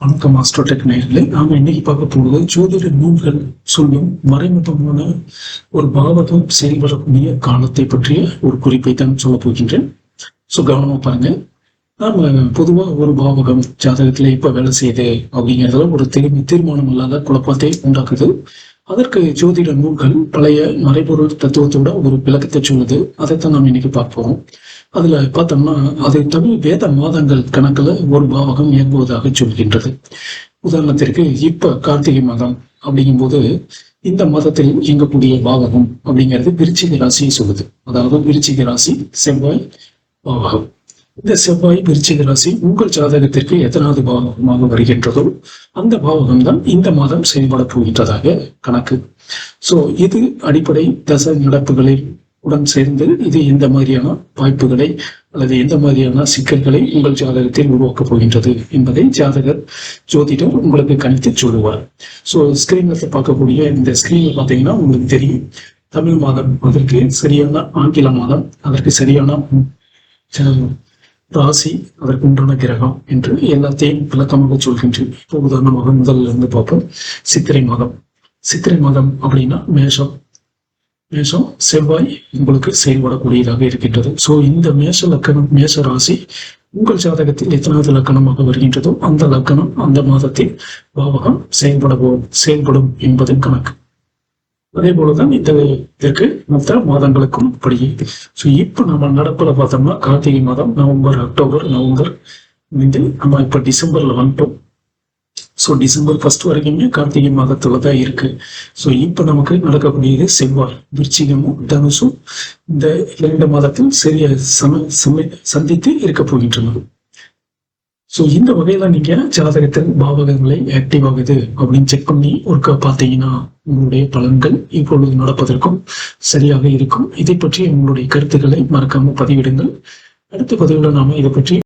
வணக்கம் master tech நாம் நாம இன்னைக்கு பார்க்க போகிறது ஜோதிட நூல்கள் சொல்லும் மறைமுகமான ஒரு பாவகம் செயல்படக்கூடிய காலத்தை பற்றிய ஒரு குறிப்பை தான் சொல்ல போகின்றேன். ஸோ கவனமா பாருங்க. நாம பொதுவா ஒரு பாவகம் ஜாதகத்தில் இப்ப வேலை செய்யுது அப்படிங்கிறதுல ஒரு தீர்வு தீர்மானம் இல்லாத குழப்பத்தை உண்டாக்குது. அதற்கு ஜோதிட நூல்கள் பழைய மறைபொருள் தத்துவத்தோட ஒரு விளக்கத்தை சொல்லுது அதைத்தான் நாம் இன்னைக்கு பார்ப்போம் அதுல பார்த்தோம்னா அது தமிழ் வேத மாதங்கள் கணக்குல ஒரு பாவகம் இயங்குவதாக சொல்கின்றது. உதாரணத்திற்கு இப்ப கார்த்திகை மாதம் அப்படிங்கும்போது இந்த மாதத்தில் இயங்கக்கூடிய பாவகம் அப்படிங்கிறது விருச்சிக ராசியை சொல்லுது. அதாவது விருச்சிக ராசி செவ்வாய் பாவகம். இந்த செவ்வாய் விருச்சிக ராசி உங்கள் ஜாதகத்திற்கு எத்தனாவது பாவகமாக வருகின்றதோ அந்த பாவகம் தான் இந்த மாதம் செயல்பட போகின்றதாக கணக்கு. சோ இது அடிப்படை தச நடப்புகளில் உடன் சேர்ந்து இது எந்த மாதிரியான வாய்ப்புகளை அல்லது எந்த மாதிரியான சிக்கல்களை உங்கள் ஜாதகத்தில் உருவாக்கப் போகின்றது என்பதை ஜாதகர் ஜோதிடர் உங்களுக்கு கணித்து சொல்லுவார். ஸோ ஸ்கிரீன்ல பார்க்கக்கூடிய இந்த ஸ்கிரீன்ல பார்த்தீங்கன்னா உங்களுக்கு தெரியும். தமிழ் மாதம் அதற்கு சரியான ஆங்கில மாதம் அதற்கு சரியான ராசி அதற்கு உண்டான கிரகம் என்று எல்லாத்தையும் விளக்கமாக சொல்கின்றேன். இப்போ உதாரணமாக முதல்ல இருந்து பார்ப்போம். சித்திரை மாதம். சித்திரை மாதம் அப்படின்னா மேஷம். மேஷம் செவ்வாய் உங்களுக்கு செயல்படக்கூடியதாக இருக்கின்றது. சோ இந்த மேஷ லக்கணம் மேஷ ராசி உங்கள் ஜாதகத்தில் எத்தனாவது லக்கணமாக வருகின்றதோ அந்த லக்கணம் அந்த மாதத்தில் பாவகம் செயல்பட செயல்படும் என்பது கணக்கு. அதே போலதான் இந்த இதற்கு மற்ற மாதங்களுக்கும் அப்படியே. ஸோ இப்போ நம்ம நடப்புல பார்த்தோம்னா கார்த்திகை மாதம் நவம்பர் அக்டோபர் நவம்பர் இது நம்ம இப்போ டிசம்பர்ல வந்துட்டோம். ஸோ டிசம்பர் ஃபர்ஸ்ட் வரைக்குமே கார்த்திகை மாதத்துல தான் இருக்கு. ஸோ இப்போ நமக்கு நடக்கக்கூடியது செவ்வாய் விருச்சிகமும் தனுசும் இந்த இரண்டு மாதத்தில் சரியாக சம சம சந்தித்து இருக்க போகின்றன. ஸோ இந்த வகையில நீங்க ஜாதகத்தில் பாவகங்களை ஆக்டிவ் ஆகுது அப்படின்னு செக் பண்ணி ஒருக்கா பார்த்தீங்கன்னா உங்களுடைய பலன்கள் இப்பொழுது நடப்பதற்கும் சரியாக இருக்கும். இதை பற்றி உங்களுடைய கருத்துக்களை மறக்காம பதிவிடுங்கள். அடுத்த பதிவில் நாம இதை பற்றி